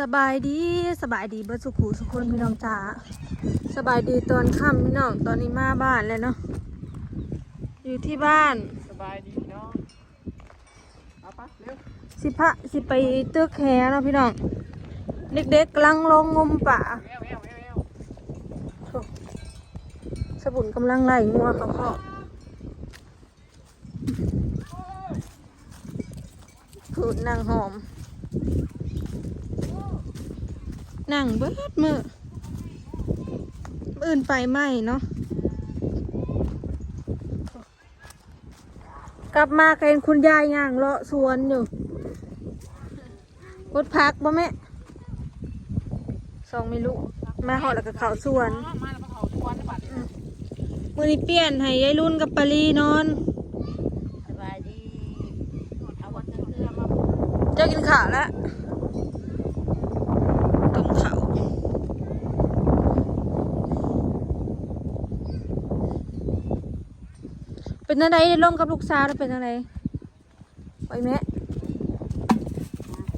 สบายดีสบายดีเบิดสุขุสุขคนพี่น้องจ๋าสบายดีตอนค่ำพี่น้องตอนนี้มาบ้านแล้วเนาะอยู่ที่บ้านสบายดีเนาะเอาปะเร็วสิพะสิไปตึกแหเนาะพี่น้องเด็กๆกำลังลงงมป่าแอวแอวแอวแอวโถ่สบุนกำลังไล่งัวเขาเขาผูดนางหอม นั่งเบิดมืออื่นไปไหมเนาะกลับมาก็เห็นคุณยายย่างเลาะสวนอยู่รถพักบ่แม่สองไม่รู้มาหอดแล้วก็เขาสวนมาแล้วมาเขาทวนได้บัดนี้มือนี้เปลี่ยนให้ยายรุ่นกับปารีนอนสบายดีเอาวันเทื่อๆมาเจะกินข้าวแล้วต้มข้าว เป็นอะไรได้ร่มกับลูกสาวแล้วเป็นอะไรไว้แม่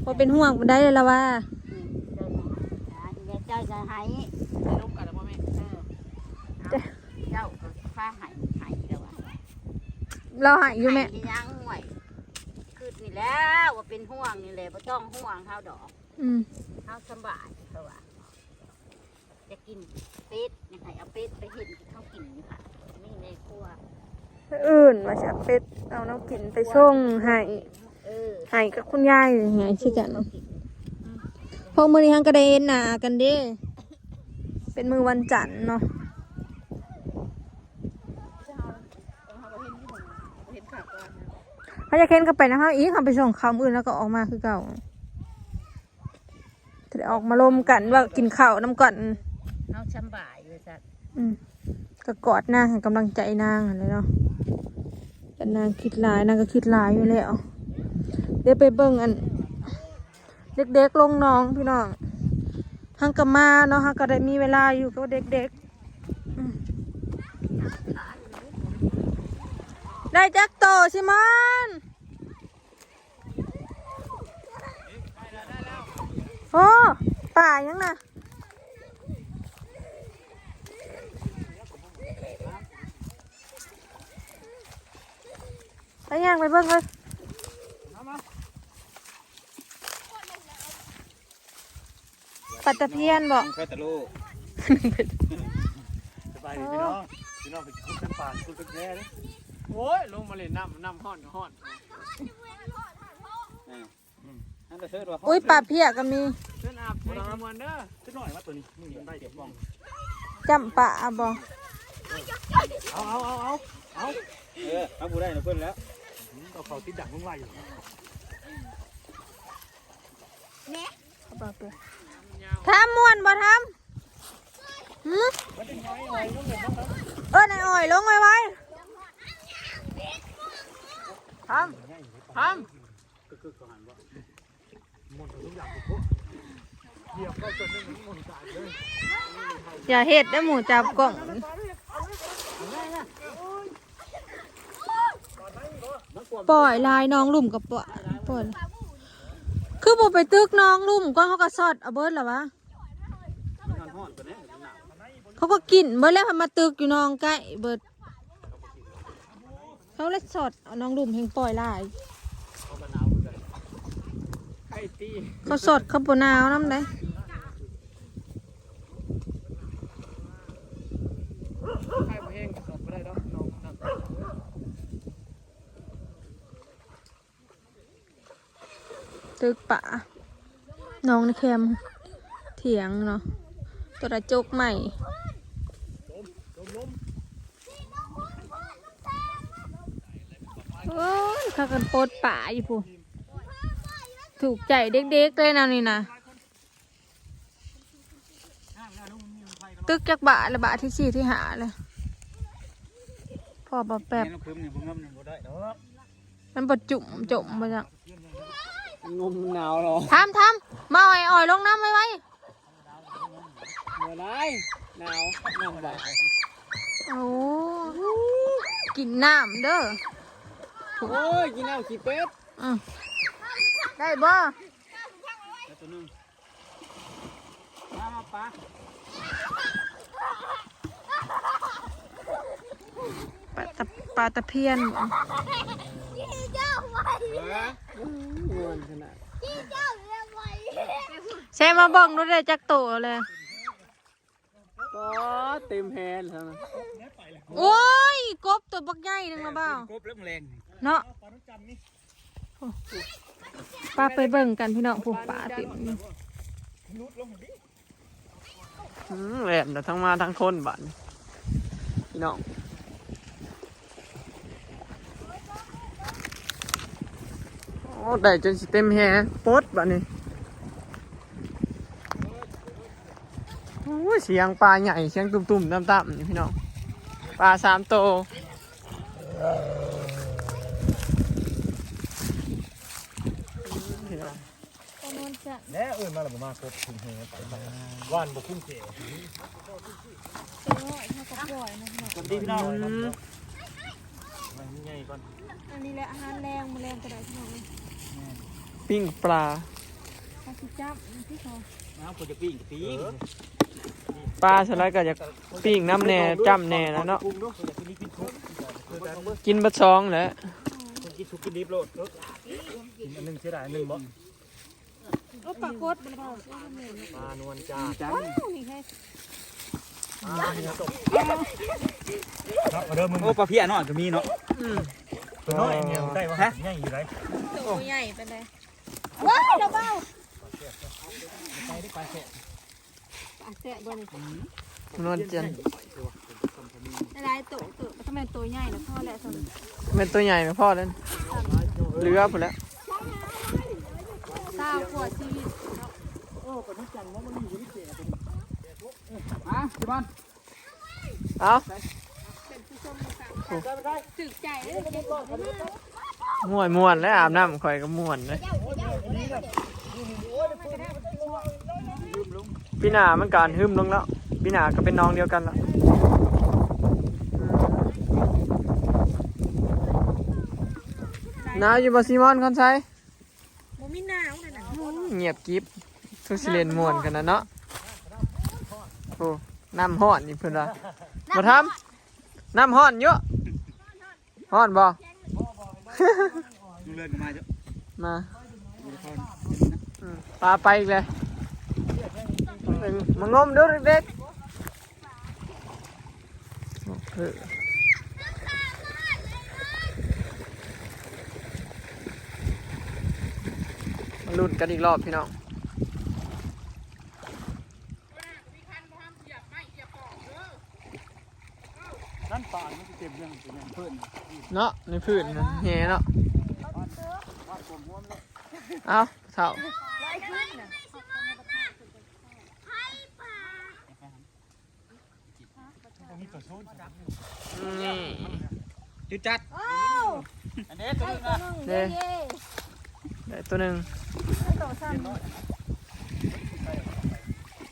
พอเป็นห่วงมันได้เลยละว่าเดี๋ยวเจ้าจะให้ไปลงกันแล้วบ่แม่เออเอาเจ้าก็ฟ้าให้ให้เดี๋ยวว่าเราหายอยู่แม่ให้ยังห่วยคือนี่แล้วว่าเป็นห่วงนี่แหละบ่ต้องห่วงเฮาดอกอืมเฮาสำบายเพราะว่าจะกินเป็ดยังไงเอาเป็ดไปเห็นที่เขากินอยู่ค่ะนี่ในครัว อื่นมาจะเป็ดเอาน้ำกินไปส่งให้เออให้กับคุณยายไงชื่อกันเขากินพวกมือนี้ฮังกระเด็นหนากันเด้เป็นมือวันจันทร์เนาะเจ้าเอาเขาเห็นที่ผมเห็นข่าวก่อนนะเขาจะเค้นกันไปนะฮะอีกเขาไปส่งคำอื่นแล้วก็ออกมาคือเก่าจะได้ออกมาลมกันว่ากินข้าวน้ำก่อนเฮาสำบายเลยจ้ะอืม ก็กอดนางให้กำลังใจนางอะไรเนาะแต่นางคิดหลายนางก็คิดหลายอยู่แล้วเดี๋ยวไปเบิ่งอัน เด็กๆลงน้องพี่น้องฮังกมาเนาะฮังก็ได้มีเวลาอยู่กับเด็กๆ ได้จักโตชิมอนโอ้ป่ายังน่ะ ย่างไปเบิ่งเลยเอามาปัตตะเพียนบอกแค่ตะลูสบายดีพี่น้อง พี่น้องไปคุยกันป่านคุยกันแย่เลยโอ้ยลงมาเล่นน้ำน้ำห้อนก็ห้อนนั่นก็เชิดว่าอุ้ยปลาเพียก็มีเชิญอาบในขมวนเด้อขึ้นหน่อยว่าตัวนี้นี่มันได้เจ็บบ้องจำปะอะบอกเอาเอาเอาเอาเอาเออเอาบูได้นะเพื่อนแล้ว เอาเขาติดดักมึงไว้อยู่ทำม่วนบ่ทำหืมเออในอ่อยลงไว้ไว้ททำำอย่าเห็ดได้หมูจับกล่อง ปล่อยลายน้องลุ่มกับปล่อยปล่อยคือบ่ไปตึกน้องลุ่มก็เขาก็สอดเอาเบิร์ดหรอวะเขาก็กินเบิดแล้วให้มาตึกอยู่น้องใกล้เบิดเขาเลยสอดเอาน้องลุ่มแห่งปล่อยลายเขาก็หนาวเหมือนกันไข่ตีเขาสดเขาปนาวน้ำได้ข่บ่แห้งก็สดบ่ได้ดอกน้องน้ำ ตึกป่าน้องในแคมป์เถียงเนาะตัวระจกใหม่โอ้ยข้ากันโปดป่าอยู่พูถูกใจเด็กๆเลยนะนี่นะตึกจากบะละบะที่สี่ที่หาเลยพอบ่แป๊บนี่น้ำคืมนี่มึงงำนี่บ่ได้ดอกมันบดจุ่มจุ่มมาจัง งมหนาวหรอทำทำมาอ่อยอ่อยลงน้ำไว้ไว้เมื่อไรหนาวน้ำบ่ายโอ้กินน้ำเด้อโอ้ยกินน้ำขี้เป็ดอืมได้บ่แล้วตัวนึงปลาปลาตะปลาตะเพียน บ่เงินขนาดใช่มาเบิ่งดูได้จักโตเลยก็เต็มแฮนแล้วนะโอ้ยกบตัวบักใหญ่นึงละเบ้ากบแล้วแรงเนาะปลาทุกจันนี่ป้าไปเบิ่งกันพี่น้องผู้ป่าติดอยู่นุดลงดิอืมแหลมแต่ทั้งมาทั้งคนบ้านพี่น้องโอ้ ได้จนสิเต็มแฮปดบ้านนี้โอ้ยเสียงปลาใหญ่เสียงตุ่มๆต่ำๆนี่พี่น้องปลาสามโตวพี่น้องแน่เอิญมาแล้วบ่มากบถึงเฮว่านบ่คุ้มเสียคนดีพี่น้องอืมมันใหญ่ก่อนอันนี้แหละอาหารแรงมาแรงกระไดพี่น้อง ปิ้งปลา ข้าสิจับพี่เขาน้ำควรจะปิ้งปิ้งปลาสไลด์ก็จะปิ้งน้ำแหน่จ้ำแหน่แล้วเนาะ ปรุงดูอยากกินนี่ปิ้งทุกกินบัดซองแหล้วคนกินสุกกินดิบโลดกินอันหนึงเสียดายอันหนึงบ่โอ้ปลาโคตรบ่ได้เปล่าปลานวลจ้าจ้านี่ให้ครับเริ่มมึงโอ้ปลาเพี้ยเนาะก็มีเนาะอืม ตัวน้อยเนี่ยได้ปะใหญ่อยู่ไรตัวใหญ่ไปเลยว้ายเบาปลาแสะบ่นี่นวลจันทร์หลายๆตัวตัวทำไมตัวใหญ่นะพ่อแหละสนเป็นตัวใหญ่ไหมพ่อเล่นเรือไปแล้วเศร้าปวดชีวิตอะพี่บอลเอาเป็นผู้ชมค่ะ ถึกใจเลยม่วนม่วนแล้วอาบน้ำข่อยก็ม่วนเลยพี่นามันการหึมลงแล้วพี่นาก็เป็นน้องเดียวกันแล้วน้าอยู่บาซิมอนคอนไซมีหนาวเลยนะเงียบกิฟทุกสิเลนม่วนกันนะเนาะโอ้น้ำห้อนนี่เพื่อนว่ามาทำ น้ำห้อนเยอะห้อนบ่ดูเลื่อนกันมาเจ้ามาอืมปลาไปอีกเลยเอิ่งมางมดูเด็กๆโอ้เออมาลุ้นกันอีกรอบพี่น้อง นั่นปลามัน เต็มเรื่องจริงเพื่อนเนาะในพื้นนะแหเนาะเอาเท่ามีตัวโซนนี่จุดจัดอันนี้ตัวนึงนะเด้ได้ตัวหนึ่งตัวสั้น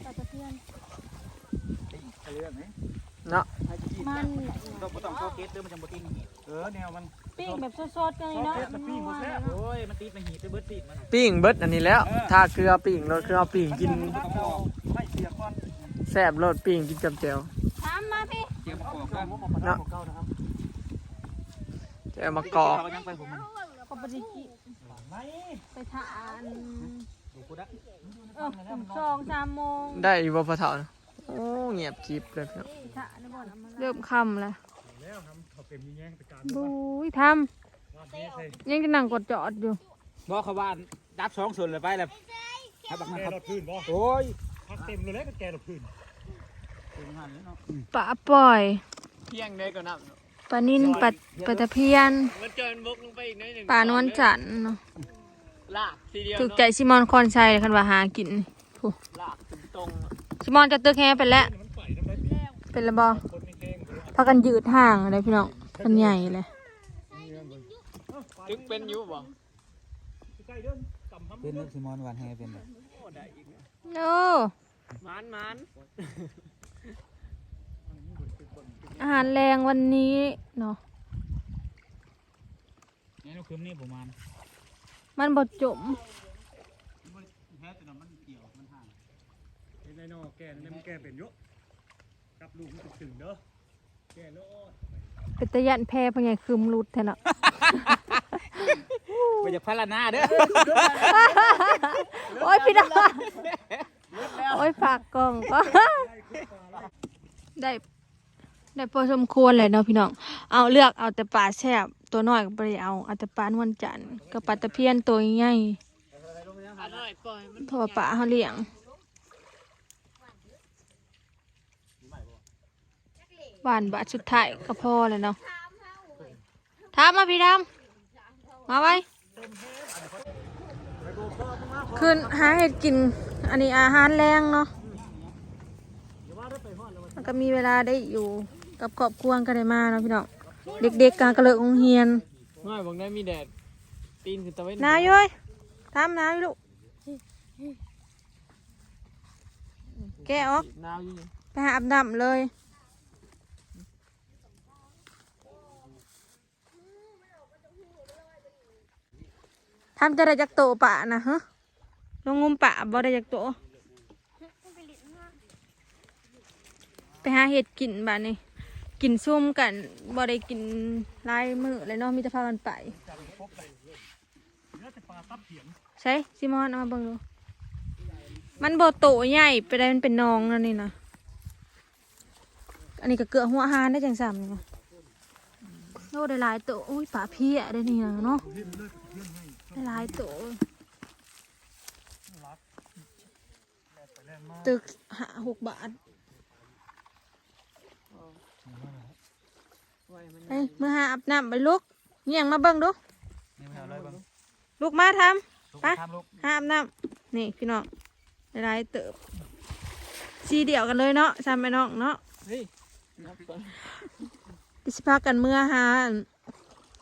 ปลาตะเพียนเลื่อนไหม เนาะมันต้องบ่ต้องเข้าเกตเด้อมันจังบ่ติดหีบเออแนวมันปิ้งแบบสดๆกันเลยเนาะซอสเผ็ดแล้วปิ้งหมดแล้วโอ้ยมันติดไปหีบไปเบิดติดมันปิ้งเบิดอันนี้แล้ว ถ้าเกลือปิ้งรสเกลือปิ้งกินต้องบอกไม่เสียก่อนแซ่บรสปิ้งกินกับเจียวถามมาพี่เกี่ยวกับกอกเก้าก็มุกมาของเก้านะครับเจียวมะกอกเรายังไปผมมันก็บริกิไม่ไปทานดูกูได้เออสองสามโมงได้อยู่บ่พอเท่านะ โอ้เงียบกริบเลยพี่น้องทะนบ่อนเริ่มคำแล้วแล้วทำเขาเป็นมีแย่งไปการบุ้ยทวาดนี้ใช่ำยังจะนั่งกดจอดอยู่บอกเขาว่าดับสองส่วนเลยไปแล้วให้บักแกนะครับรถพื้นบ่โอ้ยพักเต็มเลยแล้วก็แกรถพื้นเป็นหันเลยเนาะปลาปล่อยเที่ยงได้ก็นับปลานิ่นปลาปลาตะเพียนมันเจินบกลงไปอีกนิดหนึ่งปลานวลจันทร์เนาะลากทีเดียวถูกใจซิมอนคอนชัยคันว่าหากินผู้ลากถึงตรงซิ มอนจะตึกแฮไปแล้วมันไปน้ำได้เป็นระบอคนแห้งพากันยืดห่างอะไรพี่น้องมันใหญ่เลยถึงเป็นอยู่บ่ใกล้เดินต่ำทำเป็นนึกซิมอนวันแฮเป็นโอ้มันมันอาหารแรงวันนี้เนาะนี่ลูกคืมนี่ประมาณมันบดจม แฮแต่มันเกี่ยวมันห่างเห็นไอ้นอแก่นั่นมันแก่เป็นเยอะกับลูกมันถึงเด้อแก่แล้วเป็นตะยันแพ้พะไงคืมรุดแทนอะไปจากพารานาเด้อโอ้ยพี่น้องโอ้ยฝากกล่องก็ได้ได้พอสมควรเลยเนาะพี่น้อง เอาเลือกเอาแต่ปลาแซ่บตัวน้อยก็บ่ไปเอาเอาแต่ปลานวลจันทร์กับปลาตะเพียนตัวใหญ่เพราะว่าปลาเขาเลี้ยง หวานบาทสุดท้ายก็พอเลยเนาะทามมาพี่ทามมาไว้คืนหาเห็ดกิน อันนี้อาหารแรงเนาะมันก็มีเวลาได้อยู่กับครอบครัวกันได้มาเนาะพี่น้อง เด็กๆกากระเลิกโรงเรียนน้อยบอกได้มีแดด ตีนขึ้นตะเวนหนาวอยู่เว้ยทำหนาวอยู่ลูก แกะออกหนาวอยู่ไปหาอาบน้ำเลย ทำจะได้จากโตป่านะฮะลงงมป่าบ่ได้จากโต ไปหาเห็ดกินบ้านนี้กินซุ่มกันบ่ได้กินลายมือเลยเนาะมีแต่พากันไปใช่ซิมอนเอามาเบิ่งดูมันบ่โตใหญ่ไปได้มันเป็นน้องนั่นนี่นะอันนี้ก็เกลือหัวหานได้จังสามนี่นะโอ้ได้หลายโตอุ้ยป่าเพี้ยได้นี่นะเนาะ หลายโตตึกหาหกบาทเฮ้ยมือหาอาบน้ำไปลุกเงี่ยงมาเบิ่งดูนี่ไม่เอาเลยบ้างลูกมาทำไปทำลูกห้ามน้ำนี่พี่น้องได้หลายเติบสีเดียวกันเลยเนาะซ้ำไปน้องเนาะเฮ้ยนับก่อนดิสิพากันเมื่อหา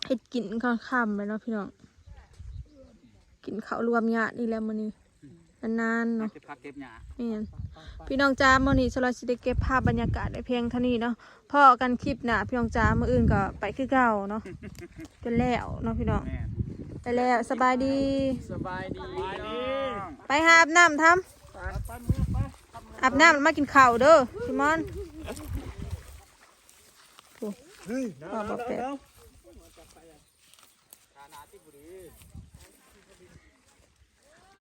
เห็ดกินข้าวค่ำไปเนาะพี่น้อง กินข้าวรวมญาตินี่แหล้วมื้อนี้นานๆเนาะจะพักเก็บหญ้านี่นพี่น้องจ้ามื้อนี้สลาสิได้เก็บภาพบรรยากาศได้เพียงเท่านี้เนาะพอกันคลิปหน้าพี่น้องจ้ามื้ออื่นก็ไปคือเก่าเนาะจนแล้วเนาะพี่น้องแม่ไปแล้วสบายดี สบายดีไปหาอาบน้ำทำอาบน้ำแล้วมากินข้าวเด้อพี่มอนเฮ้ยพ่อบอกแปะแล้ว